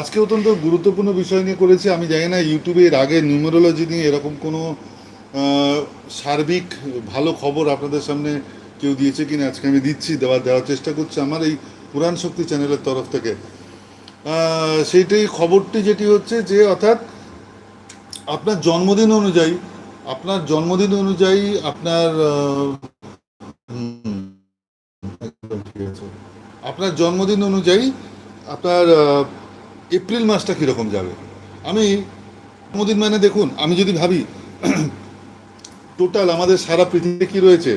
আজকে অত্যন্ত গুরুত্বপূর্ণ বিষয় নিয়ে করেছি আমি জানি না, ইউটিউবে এর আগে নিউমেরোলজি নিয়ে এরকম কোনো সার্বিক ভালো খবর আপনাদের সামনে কেউ দিয়েছে কিনা আজকে আমি দিচ্ছি দেওয়ার দেওয়ার চেষ্টা করছি আমার এই পুরাণ শক্তি চ্যানেলের তরফ থেকে সেইটাই খবরটি যেটি হচ্ছে যে, অর্থাৎ আপনার জন্মদিন অনুযায়ী, আপনার জন্মদিন অনুযায়ী আপনার। আপনার জন্মদিন অনুযায়ী আপনার এপ্রিল মাসটা কীরকম যাবে? আমি জন্মদিন মানে দেখুন, আমি যদি ভাবি, টোটাল আমাদের সারা পৃথিবীতে কী রয়েছে?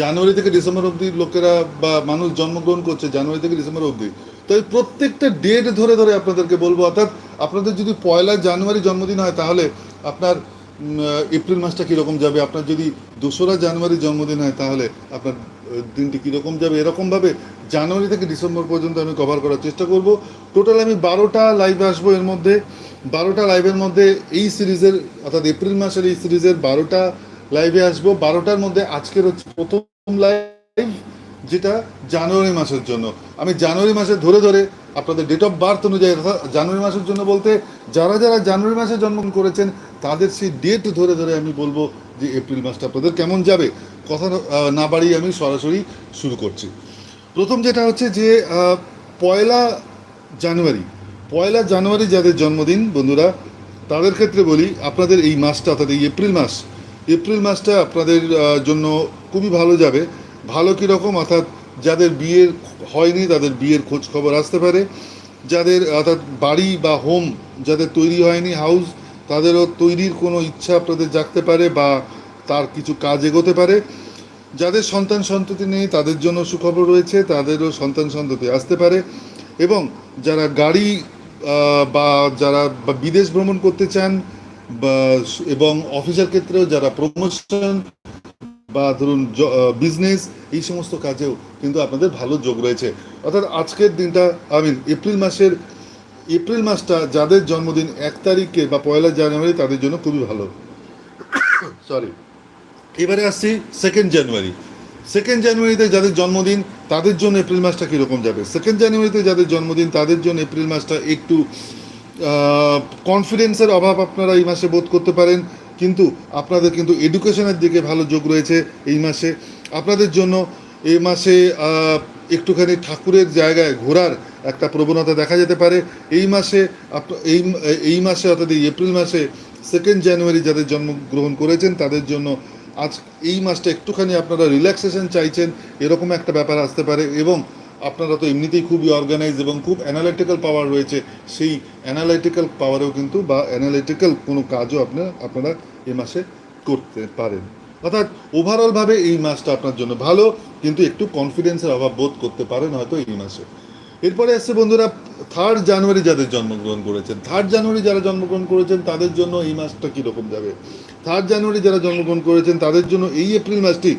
জানুয়ারি থেকে ডিসেম্বর অবধি লোকেরা বা মানুষ জন্মগ্রহণ করছে জানুয়ারি থেকে ডিসেম্বর অবধি। তো এই প্রত্যেকটা ডেট ধরে ধরে আপনাদেরকে বলব, অর্থাৎ আপনাদের যদি পয়লা জানুয়ারি জন্মদিন হয়, তাহলে আপনার এপ্রিল মাসটা কীরকম যাবে? আপনার যদি দোসরা জানুয়ারি জন্মদিন হয়, তাহলে আপনার দিনটি কীরকম যাবে? এরকমভাবে জানুয়ারি থেকে ডিসেম্বর পর্যন্ত আমি কভার করার চেষ্টা করব। টোটাল আমি বারোটা লাইভে আসব এর মধ্যে। বারোটা লাইভের মধ্যে এই সিরিজের, অর্থাৎ এপ্রিল মাসের এই সিরিজের বারোটা লাইভে আসব। বারোটার মধ্যে আজকের হচ্ছে প্রথম লাইভ যেটা জানুয়ারি মাসের জন্য। আমি জানুয়ারি মাসে ধরে ধরে আপনাদের ডেট অফ বার্থ অনুযায়ী জানুয়ারি মাসের জন্য বলতে, যারা যারা জানুয়ারি মাসে জন্মগ্রহণ করেছেন, তাদের সেই ডেট ধরে ধরে আমি বলব যে এপ্রিল মাসটা। আপনাদের কেমন যাবে? কথা না বাড়িয়ে আমি সরাসরি শুরু করছি। প্রথম যেটা হচ্ছে যে পয়লা জানুয়ারি পয়লা জানুয়ারি যাদের জন্মদিন, বন্ধুরা, তাদের ক্ষেত্রে বলি, আপনাদের এই মাসটা, অর্থাৎ এই এপ্রিল মাস, এপ্রিল মাসটা আপনাদের জন্য খুবই ভালো যাবে। ভালো কীরকম, অর্থাৎ যাদের বিয়ের হয়নি, তাদের বিয়ের খোঁজ খবর আসতে পারে। যাদের, অর্থাৎ বাড়ি বা হোম যাদের তৈরি হয়নি হাউস তাদেরও তৈরির কোনো ইচ্ছা আপনাদের জাগতে পারে বা তার কিছু কাজ এগোতে পারে। যাদের সন্তান সন্ততি নেই, তাদের জন্য সুখবর রয়েছে, তাদেরও সন্তান সন্ততি আসতে পারে এবং যারা গাড়ি বা যারা বিদেশ ভ্রমণ করতে চান এবং অফিসের ক্ষেত্রেও যারা প্রমোশন বা ধরুন বিজনেস এই সমস্ত কাজেও কিন্তু আপনাদের ভালো যোগ রয়েছে। অর্থাৎ আজকের দিনটা আই মিন এপ্রিল মাসের এপ্রিল মাসটা যাদের জন্মদিন এক তারিখে বা পয়লা জানুয়ারি, তাদের জন্য খুবই ভালো। সরি এবারে আসছি সেকেন্ড জানুয়ারি সেকেন্ড জানুয়ারিতে যাদের জন্মদিন, তাদের জন্য এপ্রিল মাসটা কীরকম যাবে? সেকেন্ড জানুয়ারিতে যাদের জন্মদিন, তাদের জন্য এপ্রিল মাসটা একটু কনফিডেন্সের অভাব আপনারা এই মাসে বোধ করতে পারেন। কিন্তু আপনাদের কিন্তু এডুকেশনের দিকে ভালো যোগ রয়েছে এই মাসে। আপনাদের জন্য এই মাসে একটুখানি ঠাকুরের জায়গায় ঘোরার একটা প্রবণতা দেখা যেতে পারে। এই মাসে এই এই মাসে অর্থাৎ এই এপ্রিল মাসে সেকেন্ড জানুয়ারি যাদের জন্মগ্রহণ করেছেন, তাদের জন্য আজ এই মাসটা একটুখানি আপনারা রিল্যাক্সেশন চাইছেন, এরকম একটা ব্যাপার আসতে পারে এবং আপনারা তো এমনিতেই খুবই অর্গানাইজ এবং খুব অ্যানালিটিক্যাল পাওয়ার রয়েছে, সেই অ্যানালাইটিক্যাল পাওয়ারেও কিন্তু বা অ্যানালাইটিক্যাল কোনো কাজও আপনারা আপনারা এ মাসে করতে পারেন। অর্থাৎ ওভারঅলভাবে এই মাসটা আপনার জন্য ভালো, কিন্তু একটু কনফিডেন্সের অভাব বোধ করতে পারেন হয়তো এই মাসে। এরপরে আসছে বন্ধুরা থার্ড জানুয়ারি যাদের জন্মগ্রহণ করেছেন। থার্ড জানুয়ারি যারা জন্মগ্রহণ করেছেন, তাদের জন্য এই মাসটা কীরকম যাবে? থার্ড জানুয়ারি যারা জন্মগ্রহণ করেছেন, তাদের জন্য এই এপ্রিল মাসটি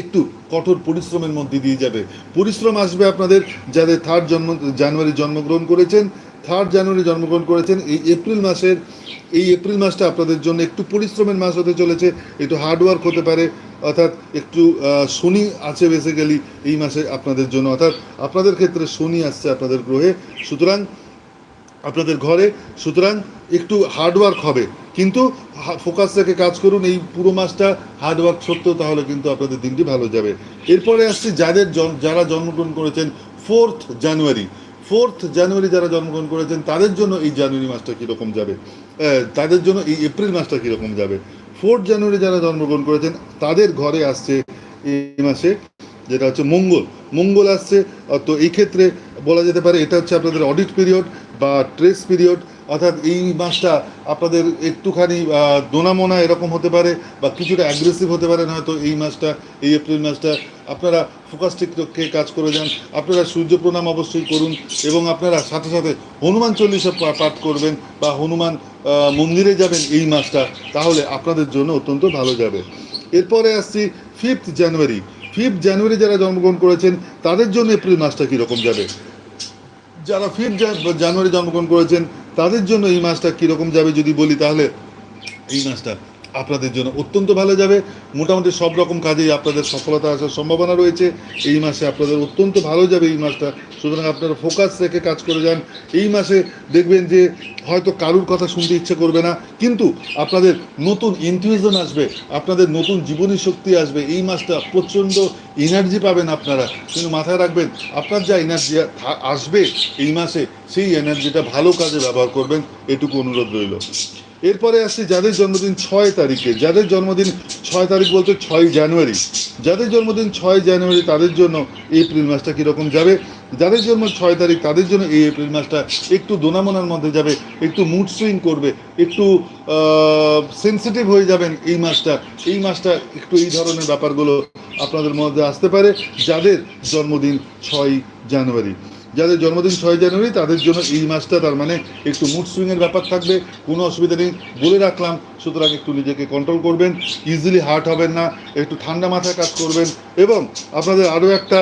একটু কঠোর পরিশ্রমের মধ্যে দিয়ে যাবে। পরিশ্রম আসবে আপনাদের যাদের থার্ড জন্ম জানুয়ারি জন্মগ্রহণ করেছেন। থার্ড জানুয়ারি জন্মগ্রহণ করেছেন, এই এপ্রিল মাসের এই এপ্রিল মাসটা আপনাদের জন্য একটু পরিশ্রমের মাস হতে চলেছে, একটু হার্ডওয়ার্ক হতে পারে, অর্থাৎ একটু শনি আছে বেসিক্যালি এই মাসে আপনাদের জন্য, অর্থাৎ আপনাদের ক্ষেত্রে শনি আসছে আপনাদের গ্রহে, সুতরাং আপনাদের ঘরে, সুতরাং একটু হার্ডওয়ার্ক হবে, কিন্তু ফোকাস থেকে কাজ করুন, এই পুরো মাসটা হার্ডওয়ার্ক সত্ত্বেও তাহলে কিন্তু আপনাদের দিনটি ভালো যাবে। এরপরে আসছে যাদের যারা জন্মগ্রহণ করেছেন ফোর্থ জানুয়ারি ফোর্থ জানুয়ারি যারা জন্মগ্রহণ করেছেন, তাদের জন্য এই জানুয়ারি মাসটা কীরকম যাবে? তাদের জন্য এই এপ্রিল মাসটা কীরকম যাবে? ফোর্থ জানুয়ারি যারা জন্মগ্রহণ করেছেন, তাদের ঘরে আসছে এই মাসে যেটা হচ্ছে মঙ্গল। মঙ্গল আসছে তো এই ক্ষেত্রে বলা যেতে পারে এটা হচ্ছে আপনাদের অডিট পিরিয়ড বা ট্রেস পিরিয়ড, অর্থাৎ এই মাসটা আপনাদের একটুখানি দোনামোনা এরকম হতে পারে বা কিছুটা অ্যাগ্রেসিভ হতে পারেন হয়তো এই মাসটা, এই এপ্রিল মাসটা। আপনারা ফোকাস ঠিক রেখে কাজ করে যান, আপনারা সূর্য প্রণাম অবশ্যই করুন এবং আপনারা সাথে সাথে হনুমান চল্লিশা পাঠ করবেন বা হনুমান মন্দিরে যাবেন এই মাসটা, তাহলে আপনাদের জন্য অত্যন্ত ভালো যাবে। এরপরে আসছি ফিফথ জানুয়ারি ফিফথ জানুয়ারি যারা জন্মগ্রহণ করেছেন, তাদের জন্য এপ্রিল মাসটা কীরকম যাবে? যারা ফিফ জানুয়ারি জন্মগ্রহণ করেছেন, তাদের জন্য এই মাসটা কীরকম যাবে যদি বলি তাহলে? এই মাসটা। আপনাদের জন্য অত্যন্ত ভালো যাবে। মোটামুটি সব রকম কাজেই আপনাদের সফলতা আসার সম্ভাবনা রয়েছে। এই মাসে আপনাদের অত্যন্ত ভালো যাবে এই মাসটা। সুতরাং আপনারা ফোকাস রেখে কাজ করে যান। এই মাসে দেখবেন যে হয়তো কারুর কথা শুনতে ইচ্ছে করবে না। কিন্তু আপনাদের নতুন ইনটিউশন আসবে, আপনাদের নতুন জীবনী শক্তি আসবে। এই মাসটা প্রচণ্ড এনার্জি পাবেন আপনারা। কিন্তু মাথায় রাখবেন, আপনার যা এনার্জি আসবে এই মাসে, সেই এনার্জিটা ভালো কাজে ব্যবহার করবেন। এটুকু অনুরোধ রইল। এরপরে আসছে যাদের জন্মদিন ছয় তারিখে। যাদের জন্মদিন ছয় তারিখ বলতে ছয় জানুয়ারি। যাদের জন্মদিন ছয় জানুয়ারি, তাদের জন্য এপ্রিল মাসটা কীরকম যাবে? যাদের জন্ম ছয় তারিখ, তাদের জন্য এই এপ্রিল মাসটা একটু দোনামোনার মধ্যে যাবে, একটু মুড সুইং করবে, একটু সেন্সিটিভ হয়ে যাবেন এই মাসটা। এই মাসটা একটু এই ধরনের ব্যাপারগুলো আপনাদের মধ্যে আসতে পারে, যাদের জন্মদিন ছয় জানুয়ারি। যাদের জন্মদিন ছয় জানুয়ারি, তাদের জন্য এই মাসটা তার মানে একটু মুড সুইংয়ের ব্যাপার থাকবে, কোনো অসুবিধা নেই বলে রাখলাম। সুতরাং একটু নিজেকে কন্ট্রোল করবেন ইজিলি হার্ট হবেন না, একটু ঠান্ডা মাথায় কাজ করবেন। এবং আপনাদের আরও একটা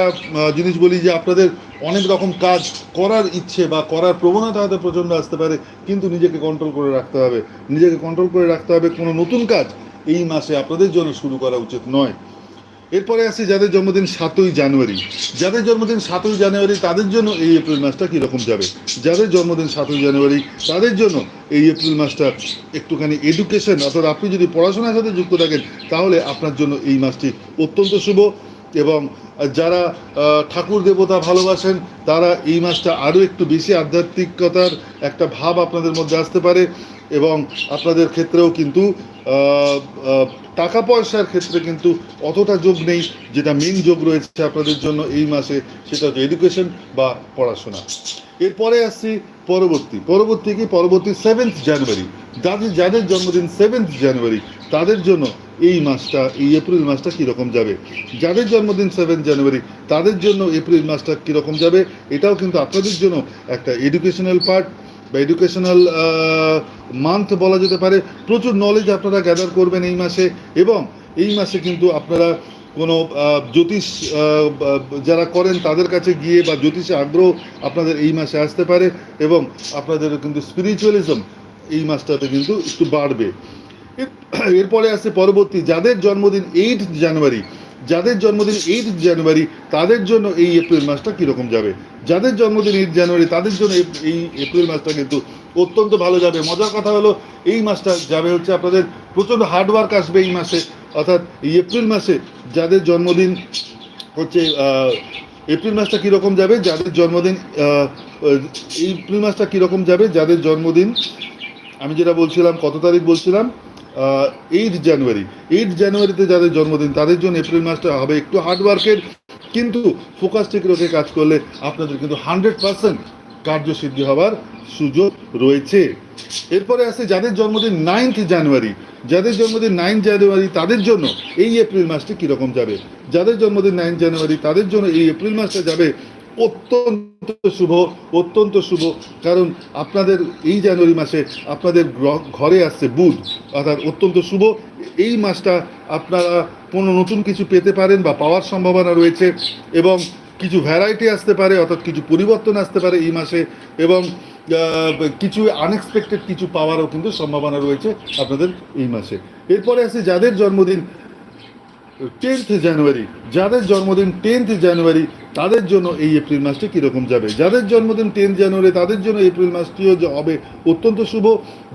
জিনিস বলি যে আপনাদের অনেক রকম কাজ করার ইচ্ছে বা করার প্রবণতা হয়তো প্রচণ্ড আসতে পারে, কিন্তু নিজেকে কন্ট্রোল করে রাখতে হবে। নিজেকে কন্ট্রোল করে রাখতে হবে কোনো নতুন কাজ এই মাসে আপনাদের জন্য শুরু করা উচিত নয়। এরপরে আসি যাদের জন্মদিন সাতই জানুয়ারি। যাদের জন্মদিন সাতই জানুয়ারি, তাদের জন্য এই এপ্রিল মাসটা কীরকম যাবে? যাদের জন্মদিন সাতই জানুয়ারি, তাদের জন্য এই এপ্রিল মাসটা একটুখানি এডুকেশন অর্থাৎ আপনি যদি পড়াশোনার সাথে যুক্ত থাকেন, তাহলে আপনার জন্য এই মাসটি অত্যন্ত শুভ এবং যারা ঠাকুর দেবতা ভালোবাসেন, তারা এই মাসটা আরও একটু বেশি আধ্যাত্মিকতার একটা ভাব আপনাদের মধ্যে আসতে পারে। এবং আপনাদের ক্ষেত্রেও কিন্তু টাকা পয়সার ক্ষেত্রে কিন্তু অতটা যোগ নেই, যেটা মেন যোগ রয়েছে আপনাদের জন্য এই মাসে, সেটা হচ্ছে এডুকেশন বা পড়াশোনা। এরপরে আসছি পরবর্তী। পরবর্তী কি? পরবর্তী সেভেন্থ জানুয়ারি যাদের যাদের জন্মদিন সেভেন্থ জানুয়ারি তাদের জন্য এই মাসটা, এই এপ্রিল মাসটা কীরকম যাবে? যাদের জন্মদিন সেভেন জানুয়ারি তাদের জন্য এপ্রিল মাসটা কীরকম যাবে? এটাও কিন্তু আপনাদের জন্য একটা এডুকেশনাল পার্ট বা এডুকেশনাল মান্থ বলা যেতে পারে, প্রচুর নলেজ আপনারা গ্যাদার করবেন এই মাসে এবং এই মাসে কিন্তু আপনারা কোনো জ্যোতিষ যারা করেন তাদের কাছে গিয়ে বা জ্যোতিষে আগ্রহ আপনাদের এই মাসে আসতে পারে এবং আপনাদের কিন্তু স্পিরিচুয়ালিজম এই মাসটাতে কিন্তু একটু বাড়বে। এরপরে আসছে পরবর্তী, যাদের জন্মদিন এইট জানুয়ারি যাদের জন্মদিন এইট জানুয়ারি তাদের জন্য এই এপ্রিল মাসটা কীরকম যাবে? যাদের জন্মদিন এইট জানুয়ারি তাদের জন্য এই এপ্রিল মাসটা কিন্তু অত্যন্ত ভালো যাবে। মজার কথা হলো, এই মাসটা যাবে হচ্ছে আপনাদের প্রচণ্ড হার্ডওয়ার্ক আসবে এই মাসে। অর্থাৎ এই এপ্রিল মাসে যাদের জন্মদিন হচ্ছে এপ্রিল মাসটা কীরকম যাবে? যাদের জন্মদিন এই এপ্রিল মাসটা কীরকম যাবে? যাদের জন্মদিন, আমি যেটা বলছিলাম, কত তারিখ বলছিলাম? এইট জানুয়ারি এইট জানুয়ারিতে যাদের জন্মদিন, তাদের জন্য এপ্রিল মাসটা হবে একটু হার্ডওয়ার্কের কিন্তু ফোকাস ঠিক রেখে কাজ করলে আপনাদের কিন্তু হান্ড্রেড পার্সেন্ট কার্যসিদ্ধি হওয়ার সুযোগ রয়েছে। এরপরে আছে যাদের জন্মদিন নাইন্থ জানুয়ারি যাদের জন্মদিন নাইন জানুয়ারি তাদের জন্য এই এপ্রিল মাসটি কীরকম যাবে? যাদের জন্মদিন নাইন জানুয়ারি তাদের জন্য এই এপ্রিল মাসটা যাবে অত্যন্ত শুভ অত্যন্ত শুভ। কারণ আপনাদের এই জানুয়ারি মাসে আপনাদের ঘরে আসছে বুধ, অর্থাৎ অত্যন্ত শুভ। এই মাসটা আপনারা কোনো নতুন কিছু পেতে পারেন বা পাওয়ার সম্ভাবনা রয়েছে এবং কিছু ভ্যারাইটি আসতে পারে, অর্থাৎ কিছু পরিবর্তন আসতে পারে এই মাসে এবং কিছু আনএক্সপেক্টেড কিছু পাওয়ারও কিন্তু সম্ভাবনা রয়েছে আপনাদের এই মাসে। এরপরে আছে যাদের জন্মদিন টেন্থ জানুয়ারি। যাদের জন্মদিন টেন্থ জানুয়ারি, তাদের জন্য এই এপ্রিল মাসটি কীরকম যাবে? যাদের জন্মদিন টেন্থ জানুয়ারি, তাদের জন্য এপ্রিল মাসটিও হবে অত্যন্ত শুভ।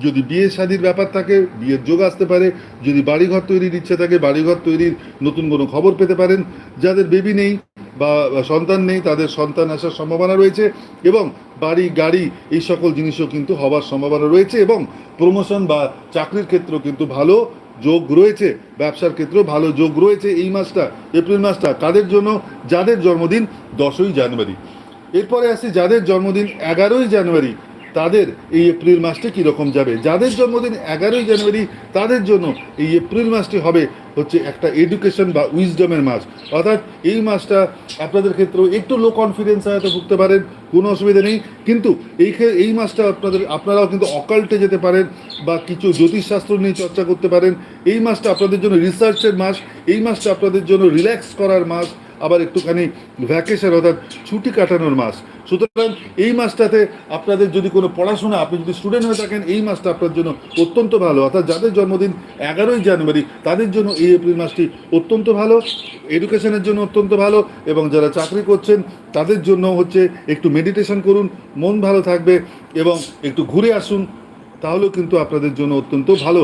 যদি বিয়ে শাদির ব্যাপার থাকে, বিয়ের যোগ আসতে পারে। যদি বাড়িঘর তৈরির ইচ্ছে থাকে, বাড়িঘর তৈরির নতুন কোনো খবর পেতে পারেন। যাদের বেবি নেই বা সন্তান নেই, তাদের সন্তান আসার সম্ভাবনা রয়েছে এবং বাড়ি, গাড়ি এই সকল জিনিসও কিন্তু হওয়ার সম্ভাবনা রয়েছে এবং প্রমোশন বা চাকরির ক্ষেত্রেও কিন্তু ভালো যোগ রয়েছে, ব্যবসার ক্ষেত্রেও ভালো যোগ রয়েছে এই মাসটা, এপ্রিল মাসটা। কাদের জন্য? যাদের জন্মদিন দশই জানুয়ারি। এরপরে আসি, যাদের জন্মদিন এগারোই জানুয়ারি, তাদের এই এপ্রিল মাসটি কীরকম যাবে? যাদের জন্মদিন এগারোই জানুয়ারি, তাদের জন্য এই এপ্রিল মাসটি হবে হচ্ছে একটা এডুকেশন বা উইজডমের মাস অর্থাৎ এই মাসটা আপনাদের ক্ষেত্রেও একটু লো কনফিডেন্স হয়তো ভুগতে পারেন, কোনো অসুবিধা নেই। কিন্তু এই এই মাসটা আপনাদের, আপনারাও কিন্তু অকাল্টে যেতে পারেন বা কিছু জ্যোতিষশাস্ত্র নিয়ে চর্চা করতে পারেন। এই মাসটা আপনাদের জন্য রিসার্চের মাস এই মাসটা আপনাদের জন্য রিল্যাক্স করার মাস আবার একটুখানি ভ্যাকেশন অর্থাৎ ছুটি কাটানোর মাস। সুতরাং এই মাসটাতে আপনাদের যদি কোনো পড়াশোনা, আপনি যদি স্টুডেন্ট হয়ে থাকেন, এই মাসটা আপনার জন্য অত্যন্ত ভালো। অর্থাৎ যাদের জন্মদিন এগারোই জানুয়ারি, তাদের জন্য এই এপ্রিল মাসটি অত্যন্ত ভালো। এডুকেশনের জন্য অত্যন্ত ভালো এবং যারা চাকরি করছেন, তাদের জন্য হচ্ছে একটু মেডিটেশন করুন, মন ভালো থাকবে এবং একটু ঘুরে আসুন, তাহলেও কিন্তু আপনাদের জন্য অত্যন্ত ভালো।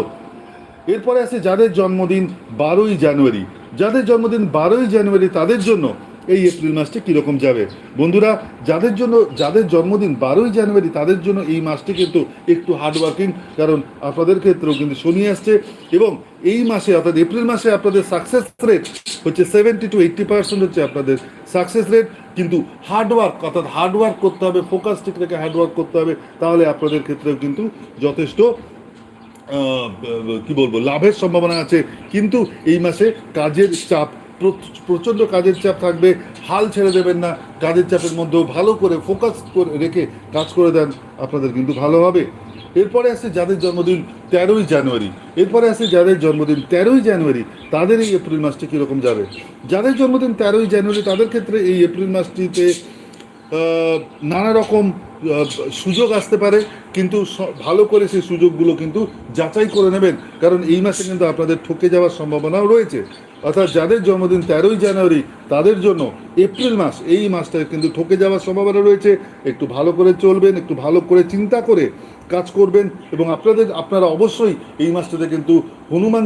এরপরে আছে যাদের জন্মদিন বারোই জানুয়ারি। যাদের জন্মদিন বারোই জানুয়ারি, তাদের জন্য এই এপ্রিল মাসটি কীরকম যাবে? বন্ধুরা, যাদের জন্য, যাদের জন্মদিন বারোই জানুয়ারি, তাদের জন্য এই মাসটি কিন্তু একটু হার্ডওয়ার্কিং কারণ আপনাদের ক্ষেত্রেও কিন্তু শনি আসছে এবং এই মাসে অর্থাৎ এপ্রিল মাসে আপনাদের সাকসেস রেট হচ্ছে সেভেন্টি টু এইট্টি পার্সেন্ট হচ্ছে আপনাদের সাকসেস রেট কিন্তু হার্ডওয়ার্ক অর্থাৎ হার্ডওয়ার্ক করতে হবে ফোকাস ঠিক রেখে হার্ডওয়ার্ক করতে হবে, তাহলে আপনাদের ক্ষেত্রেও কিন্তু যথেষ্ট কি বলব, লাভের সম্ভাবনা আছে। কিন্তু এই মাসে কাজের চাপ প্র- প্রচণ্ড কাজের চাপ থাকবে। হাল ছেড়ে দেবেন না, কাজের চাপের মধ্যেও ভালো করে ফোকাস করে রেখে কাজ করে দেন, আপনাদের কিন্তু ভালো হবে। এরপরে আসছে যাদের জন্মদিন তেরোই জানুয়ারি। এরপরে আসছে যাদের জন্মদিন তেরোই জানুয়ারি, তাদের এই এপ্রিল মাসটি কীরকম যাবে? যাদের জন্মদিন তেরোই জানুয়ারি, তাদের ক্ষেত্রে এই এপ্রিল মাসটিতে নানা রকম সুযোগ আসতে পারে, কিন্তু ভালো করে সেই সুযোগগুলো কিন্তু যাচাই করে নেবেন। কারণ এই মাসে কিন্তু আপনাদের ঠকে যাওয়ার সম্ভাবনাও রয়েছে। অর্থাৎ যাদের জন্মদিন তেরোই জানুয়ারি, তাদের জন্য এপ্রিল মাস, এই মাসটায় কিন্তু ঠকে যাওয়ার সম্ভাবনা রয়েছে। একটু ভালো করে চলবেন, একটু ভালো করে চিন্তা করে কাজ করবেন, এবং আপনাদের, আপনারা অবশ্যই এই মাসটাতে কিন্তু হনুমান